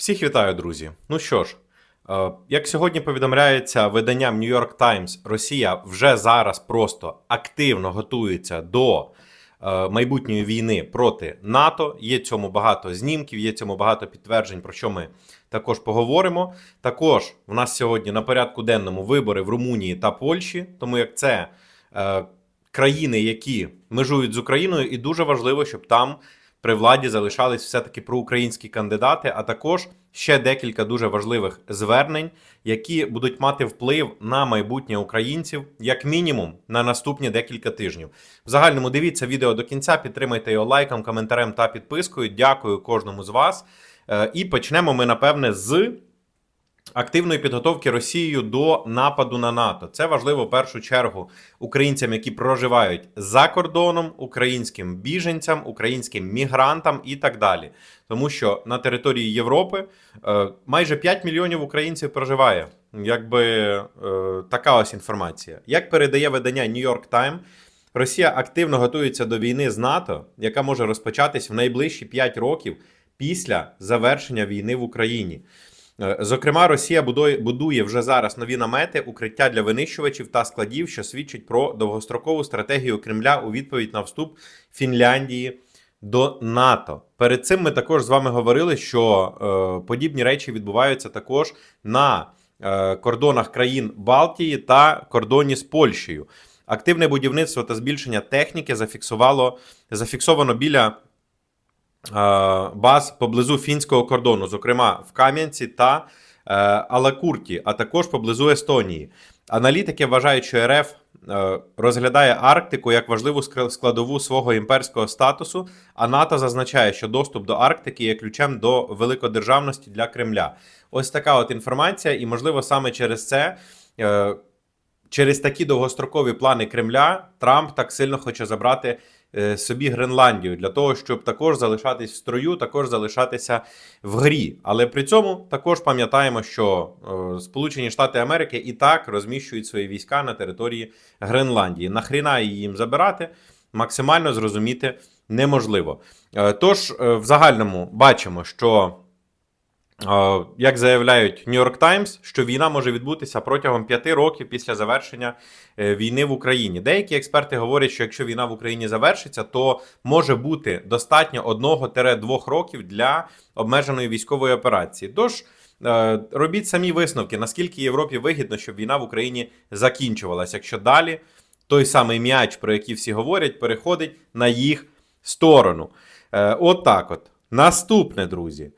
Всіх вітаю, друзі. Ну що ж, е, як сьогодні повідомляється виданням New York Times, Росія вже зараз просто активно готується до е, майбутньої війни проти НАТО. Є цьому багато знімків, є цьому багато підтверджень, про що ми також поговоримо. Також в нас сьогодні на порядку денному вибори в Румунії та Польщі, тому як це е, країни, які межують з Україною, і дуже важливо, щоб там при владі залишались все-таки проукраїнські кандидати, а також ще декілька дуже важливих звернень, які будуть мати вплив на майбутнє українців, як мінімум на наступні декілька тижнів. В загальному дивіться відео до кінця, підтримайте його лайком, коментарем та підпискою. Дякую кожному з вас. Е, І почнемо ми, напевне, з активної підготовки Росією до нападу на НАТО. Це важливо в першу чергу українцям, які проживають за кордоном, українським біженцям, українським мігрантам і так далі. Тому що на території Європи е, майже 5 мільйонів українців проживає. Якби е, така ось інформація. Як передає видання New York Times, Росія активно готується до війни з НАТО, яка може розпочатись в найближчі 5 років після завершення війни в Україні. Е, Зокрема, Росія будує, вже зараз нові намети, укриття для винищувачів та складів, що свідчить про довгострокову стратегію Кремля у відповідь на вступ Фінляндії до НАТО. Перед цим ми також з вами говорили, що е, подібні речі відбуваються також на е, кордонах країн Балтії та кордоні з Польщею. Активне будівництво та збільшення техніки зафіксувало зафіксовано біля баз поблизу фінського кордону, зокрема в Кам'янці та е, Алакурті, а також поблизу Естонії. Аналітики вважають, що РФ е, розглядає Арктику як важливу складову свого імперського статусу, а НАТО зазначає, що доступ до Арктики є ключем до великодержавності для Кремля. Ось така от інформація, і можливо саме через це. е, Через такі довгострокові плани Кремля Трамп так сильно хоче забрати собі Гренландію для того, щоб також залишатись в строю, також залишатися в грі. Але при цьому також пам'ятаємо, що е, Сполучені Штати Америки і так розміщують свої війська на території Гренландії. Нахріна її їм забирати, максимально зрозуміти неможливо. Е, Тож, е, в загальному бачимо, що. Як заявляють New York Times, що війна може відбутися протягом п'яти років після завершення е, війни в Україні. Деякі експерти говорять, що якщо війна в Україні завершиться, то може бути достатньо 1-2 років для обмеженої військової операції. Тож е, робіть самі висновки, наскільки Європі вигідно, щоб війна в Україні закінчувалася, якщо далі той самий м'яч, про який всі говорять, переходить на їх сторону. Е, От так от. Наступне, друзі.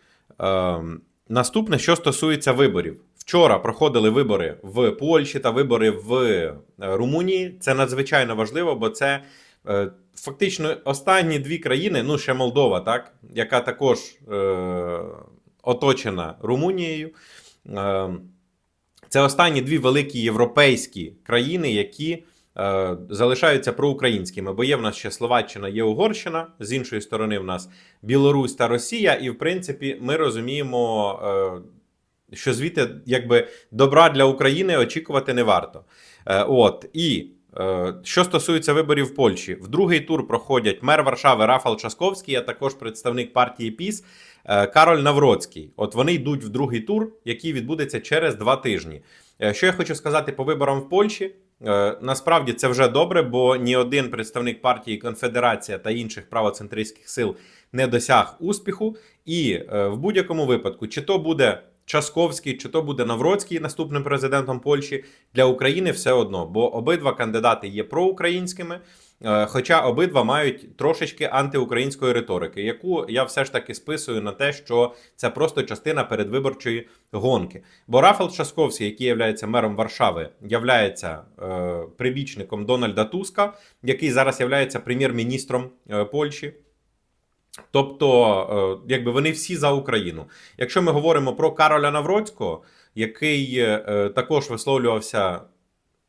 Наступне, що стосується виборів. Вчора проходили вибори в Польщі та вибори в е, Румунії. Це надзвичайно важливо, бо це е, фактично останні дві країни, ну ще Молдова, так, яка також е, оточена Румунією. Е, це останні дві великі європейські країни, які залишаються проукраїнськими. Бо є в нас ще Словаччина, є Угорщина. З іншої сторони, в нас Білорусь та Росія. І в принципі, ми розуміємо, е, що звідти якби добра для України очікувати не варто. Е, от і. е, Що стосується виборів в Польщі, в другий тур проходять мер Варшави Рафал Часковський, а також представник партії ПІС е, Кароль Навроцький. От вони йдуть в другий тур, який відбудеться через два тижні. Е, Що я хочу сказати по виборам в Польщі? Е, Насправді це вже добре, бо ні один представник партії Конфедерація та інших правоцентристських сил не досяг успіху. І е, в будь-якому випадку, чи то буде Часковський, чи то буде Навроцький наступним президентом Польщі для України все одно, бо обидва кандидати є проукраїнськими. Е, Хоча обидва мають трошечки антиукраїнської риторики, яку я все ж таки списую на те, що це просто частина передвиборчої гонки. Бо Рафал Часковський, який є мером Варшави, являється е, прибічником Дональда Туска, який зараз є прем'єр-міністром е, Польщі. Тобто, е, якби вони всі за Україну. Якщо ми говоримо про Кароля Навроцького, який е, також висловлювався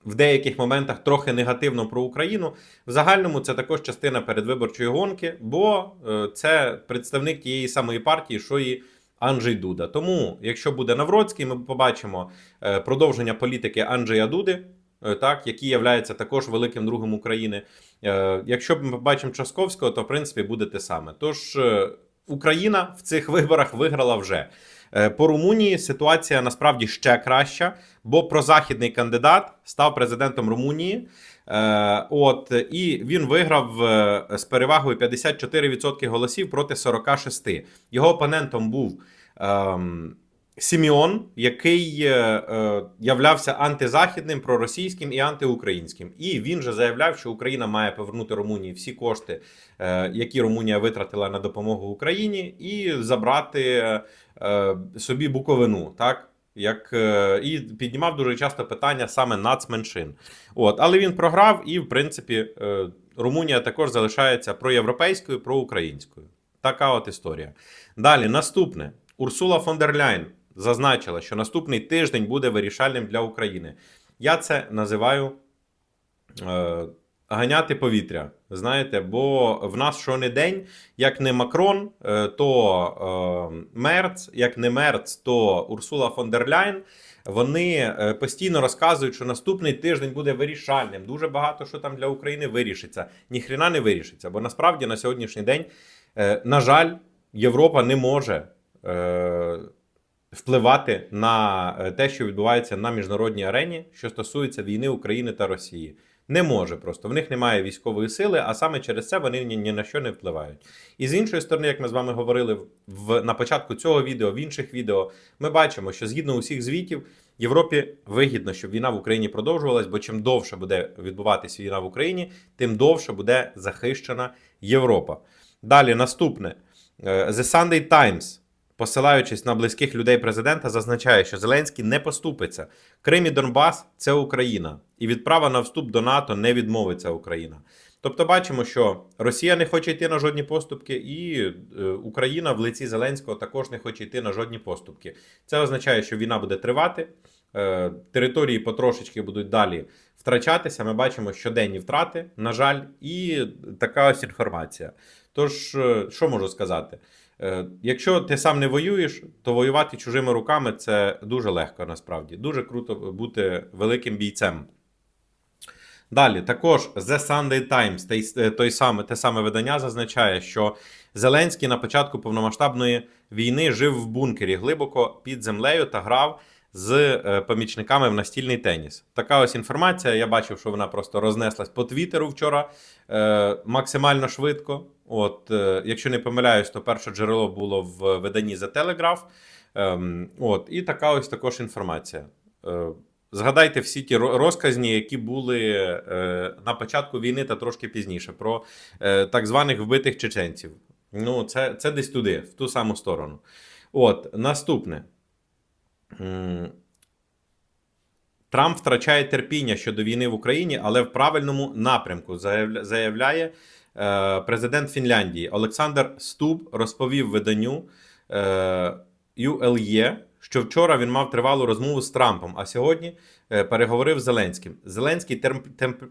в деяких моментах трохи негативно про Україну, в загальному це також частина передвиборчої гонки, бо е, це представник тієї самої партії, що і Анджей Дуда. Тому, якщо буде Навроцький, ми побачимо е, продовження політики Анджея Дуди. е, Так, який є також великим другом України. Якщо ми побачимо Часковського, то в принципі буде те саме. Тож Україна в цих виборах виграла вже. Е, По Румунії ситуація насправді ще краща, бо прозахідний кандидат став президентом Румунії. Е, От і він виграв е, з перевагою 54% голосів проти 46%. Його опонентом був ем, Сіміон, який е, е, являвся антизахідним, проросійським і антиукраїнським. І він же заявляв, що Україна має повернути Румунії всі кошти, е, які Румунія витратила на допомогу Україні, і забрати собі Буковину. Так? Як і піднімав дуже часто питання саме нацменшин. От, але він програв, і в принципі Румунія також залишається проєвропейською, проукраїнською. Така от історія. Далі, наступне. Урсула фон дер Ляйн зазначила, що наступний тиждень буде вирішальним для України. Я це називаю е, ганяти повітря. Знаєте, бо в нас що не день, як не Макрон, е, то е, Мерц, як не Мерц, то Урсула фон дер Ляйн. Вони е, постійно розказують, що наступний тиждень буде вирішальним. Дуже багато що там для України вирішиться. Ніхрена не вирішиться. Бо насправді на сьогоднішній день, е, на жаль, Європа не може. Впливати на е, те, що відбувається на міжнародній арені, що стосується війни України та Росії, не може просто. В них немає військової сили, а саме через це вони ні, ні на що не впливають. І з іншої сторони, як ми з вами говорили в на початку цього відео, в інших відео, ми бачимо, що згідно усіх звітів, Європі вигідно, щоб війна в Україні продовжувалась, бо чим довше буде відбуватися війна в Україні, тим довше буде захищена Європа. Далі наступне Е, The Sunday Times. Посилаючись на близьких людей президента, зазначає, що Зеленський не поступиться. Крим і Донбас це Україна, і відправа на вступ до НАТО не відмовиться Україна. Тобто, бачимо, що Росія не хоче йти на жодні поступки, і е, Україна в лиці Зеленського також не хоче йти на жодні поступки. Це означає, що війна буде тривати, е, території потрошечки будуть далі втрачатися. Ми бачимо щоденні втрати, на жаль, і така ось інформація. Тож, е, що можу сказати? Е, Якщо ти сам не воюєш, то воювати чужими руками це дуже легко насправді. Дуже круто бути великим бійцем. Далі, також The Sunday Times, той, той саме, те саме видання, зазначає, що Зеленський на початку повномасштабної війни жив в бункері глибоко під землею та грав з е, помічниками в настільний теніс. Така ось інформація. Я бачив, що вона просто рознеслась по Твіттеру вчора е, максимально швидко. От, е, якщо не помиляюсь, то перше джерело було в виданні The Telegraph. Ем, от, і така ось також інформація. Е, Згадайте всі ті розказні, які були е, на початку війни та трошки пізніше, про так званих вбитих чеченців. Ну, це, це десь туди, в ту саму сторону. От, наступне. Трамп втрачає терпіння щодо війни в Україні, але в правильному напрямку, заявляє президент Фінляндії. Олександр Стуб розповів виданню е, ULE, що вчора він мав тривалу розмову з Трампом, а сьогодні е, переговорив з Зеленським. Зеленський терп,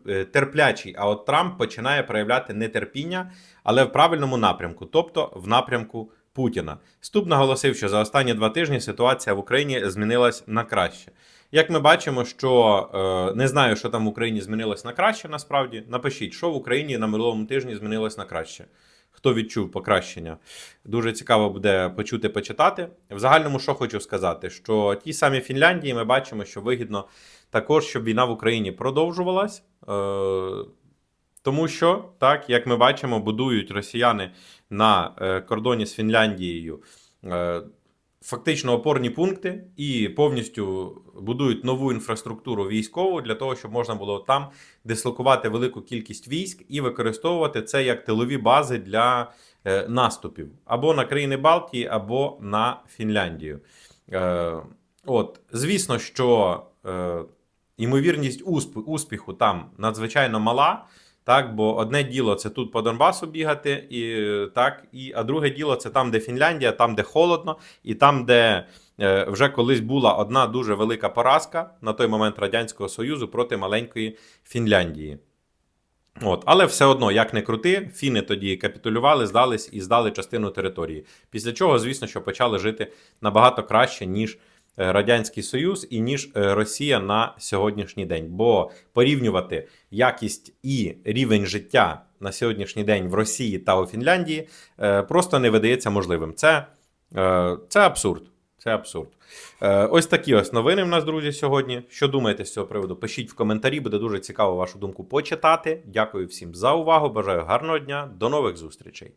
е, терплячий, а от Трамп починає проявляти нетерпіння, але в правильному напрямку, тобто в напрямку Путіна. Стуб наголосив, що за останні два тижні ситуація в Україні змінилась на краще. Як ми бачимо, що е, не знаю, що там в Україні змінилось на краще, насправді напишіть, що в Україні на минулому тижні змінилось на краще. Хто відчув покращення? Дуже цікаво буде почути, почитати. В загальному, що хочу сказати, що ті самі Фінляндії ми бачимо, що вигідно також, щоб війна в Україні продовжувалась. Е, тому що, так, як ми бачимо, будують росіяни на е, кордоні з Фінляндією фактично опорні пункти і повністю будують нову інфраструктуру військову для того, щоб можна було там дислокувати велику кількість військ і використовувати це як тилові бази для е, наступів або на країни Балтії, або на Фінляндію. Е, от, звісно, що е, ймовірність усп- успіху там надзвичайно мала. Так, бо одне діло це тут по Донбасу бігати, і так, і а друге діло це там, де Фінляндія, там, де холодно, і там, де е, вже колись була одна дуже велика поразка на той момент Радянського Союзу проти маленької Фінляндії. От, але все одно, як не крути, фіни тоді капітулювали, здались і здали частину території. Після чого, звісно, що почали жити набагато краще, ніж Радянський Союз і ніж е, Росія на сьогоднішній день. Бо порівнювати якість і рівень життя на сьогоднішній день в Росії та у Фінляндії е, просто не видається можливим. Це, е, це абсурд. Це абсурд. Е, Ось такі ось новини в нас, друзі, сьогодні. Що думаєте з цього приводу? Пишіть в коментарі, буде дуже цікаво вашу думку почитати. Дякую всім за увагу. Бажаю гарного дня. До нових зустрічей.